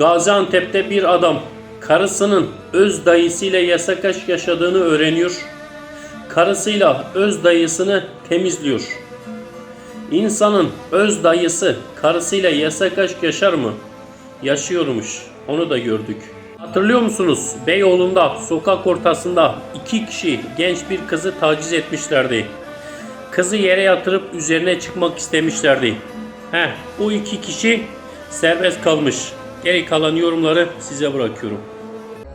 Gaziantep'te bir adam karısının öz dayısıyla yasak aşk yaşadığını öğreniyor. Karısıyla öz dayısını temizliyor. İnsanın öz dayısı karısıyla yasak aşk yaşar mı? Yaşıyormuş. Onu da gördük. Hatırlıyor musunuz? Beyoğlu'nda sokak ortasında iki kişi genç bir kızı taciz etmişlerdi. Kızı yere yatırıp üzerine çıkmak istemişlerdi. Heh, o iki kişi serbest kalmış. Geri kalan yorumları size bırakıyorum.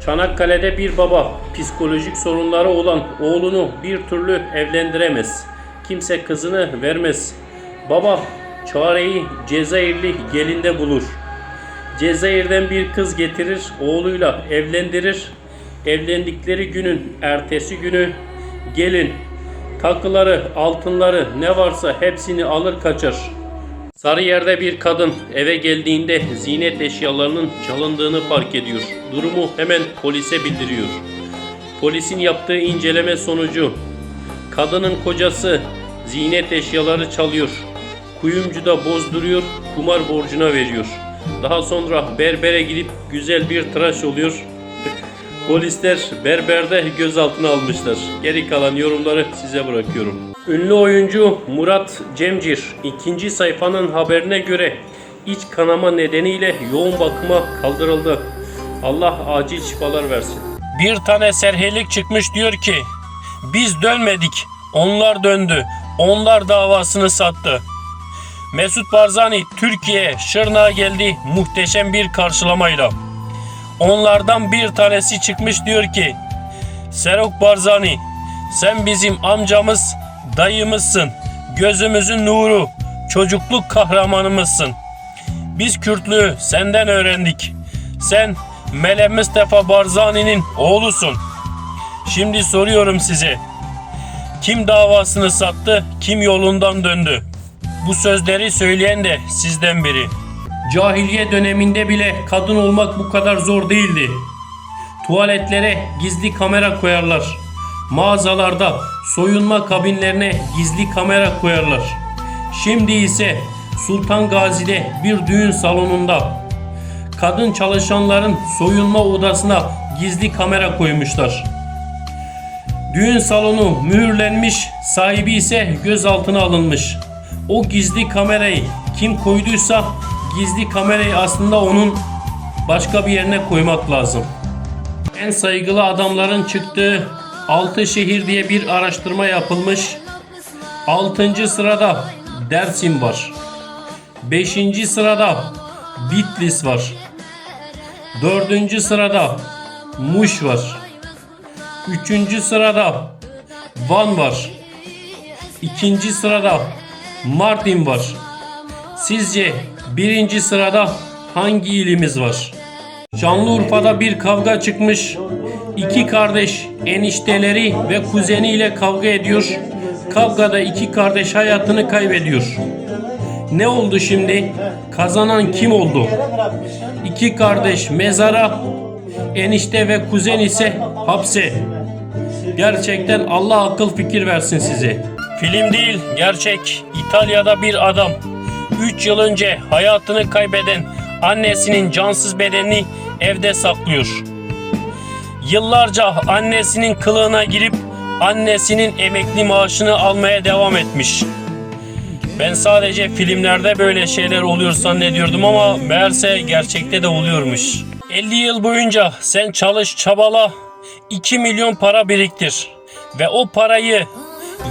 Çanakkale'de bir baba psikolojik sorunları olan oğlunu bir türlü evlendiremez. Kimse kızını vermez. Baba çareyi Cezayirli gelinde bulur. Cezayir'den bir kız getirir, oğluyla evlendirir. Evlendikleri günün ertesi günü gelin takıları, altınları ne varsa hepsini alır kaçar. Sarıyer'de bir kadın eve geldiğinde ziynet eşyalarının çalındığını fark ediyor. Durumu hemen polise bildiriyor. Polisin yaptığı inceleme sonucu kadının kocası ziynet eşyaları çalıyor. Kuyumcuda bozduruyor, kumar borcuna veriyor. Daha sonra berbere gidip güzel bir tıraş oluyor. Polisler berberde gözaltına almışlar. Geri kalan yorumları size bırakıyorum. Ünlü oyuncu Murat Cemcir ikinci sayfanın haberine göre iç kanama nedeniyle yoğun bakıma kaldırıldı. Allah acil şifalar versin. Bir tane serhelik çıkmış diyor ki biz dönmedik onlar döndü onlar davasını sattı. Mesut Barzani Türkiye Şırnak'a geldi muhteşem bir karşılamayla. Onlardan bir tanesi çıkmış diyor ki Serok Barzani sen bizim amcamız, dayımızsın, gözümüzün nuru, çocukluk kahramanımızsın. Biz Kürtlüğü senden öğrendik. Sen Mele Mustafa Barzani'nin oğlusun. Şimdi soruyorum size. Kim davasını sattı, kim yolundan döndü? Bu sözleri söyleyen de sizden biri. Cahiliye döneminde bile kadın olmak bu kadar zor değildi. Tuvaletlere gizli kamera koyarlar. Mağazalarda soyunma kabinlerine gizli kamera koyarlar. Şimdi ise Sultan Gazi'de bir düğün salonunda kadın çalışanların soyunma odasına gizli kamera koymuşlar. Düğün salonu mühürlenmiş, sahibi ise gözaltına alınmış. O gizli kamerayı kim koyduysa gizli kamerayı aslında onun başka bir yerine koymak lazım. En saygılı adamların çıktığı 6 şehir diye bir araştırma yapılmış. 6. sırada Dersim var. 5. sırada Bitlis var. 4. sırada Muş var. 3. sırada Van var. 2. sırada Mardin var. Sizce birinci sırada hangi ilimiz var? Şanlıurfa'da bir kavga çıkmış. İki kardeş enişteleri ve kuzeniyle kavga ediyor. Kavgada iki kardeş hayatını kaybediyor. Ne oldu şimdi? Kazanan kim oldu? İki kardeş mezara, enişte ve kuzen ise hapse. Gerçekten Allah akıl fikir versin size. Film değil, gerçek. İtalya'da bir adam 3 yıl önce hayatını kaybeden annesinin cansız bedenini evde saklıyor. Yıllarca annesinin kılığına girip annesinin emekli maaşını almaya devam etmiş. Ben sadece filmlerde böyle şeyler oluyor zannediyordum ama meğerse gerçekte de oluyormuş. 50 yıl boyunca sen çalış çabala 2 milyon para biriktir ve o parayı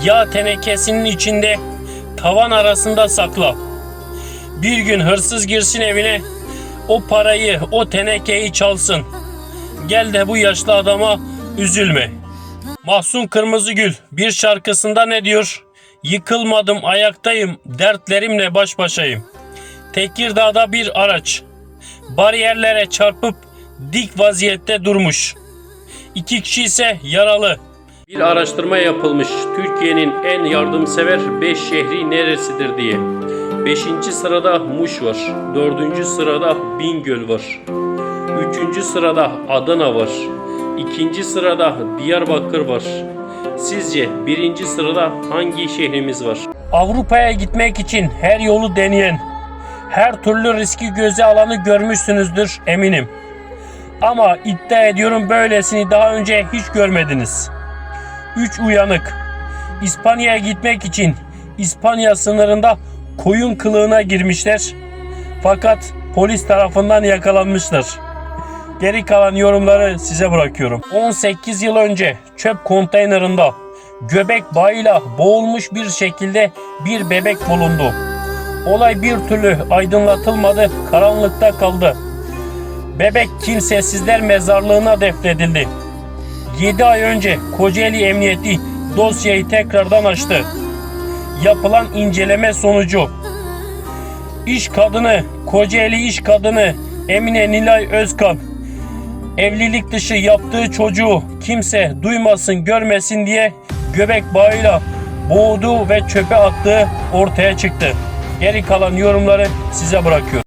yağ tenekesinin içinde tavan arasında sakla. Bir gün hırsız girsin evine o parayı o tenekeyi çalsın. Gel de bu yaşlı adama üzülme. Mahsun Kırmızıgül bir şarkısında ne diyor? Yıkılmadım ayaktayım dertlerimle baş başayım. Tekirdağ'da bir araç bariyerlere çarpıp dik vaziyette durmuş. İki kişi ise yaralı. Bir araştırma yapılmış. Türkiye'nin en yardımsever 5 şehri neresidir diye. 5. sırada Muş var. 4. sırada Bingöl var. 3. sırada Adana var. 2. sırada Diyarbakır var. Sizce 1. sırada hangi şehrimiz var? Avrupa'ya gitmek için her yolu deneyen, her türlü riski göze alanı görmüşsünüzdür eminim. Ama iddia ediyorum böylesini daha önce hiç görmediniz. 3 uyanık İspanya'ya gitmek için İspanya sınırında koyun kılığına girmişler. Fakat polis tarafından yakalanmışlar. Geri kalan yorumları size bırakıyorum. 18 yıl önce çöp konteynerında göbek bağıyla boğulmuş bir şekilde bir bebek bulundu. Olay bir türlü aydınlatılmadı, karanlıkta kaldı. Bebek kimsesizler mezarlığına defnedildi. 7 ay önce Kocaeli Emniyeti dosyayı tekrardan açtı. Yapılan inceleme sonucu iş kadını, Kocaeli iş kadını Emine Nilay Özkan evlilik dışı yaptığı çocuğu kimse duymasın görmesin diye göbek bağıyla boğdu ve çöpe attığı ortaya çıktı. Geri kalan yorumları size bırakıyorum.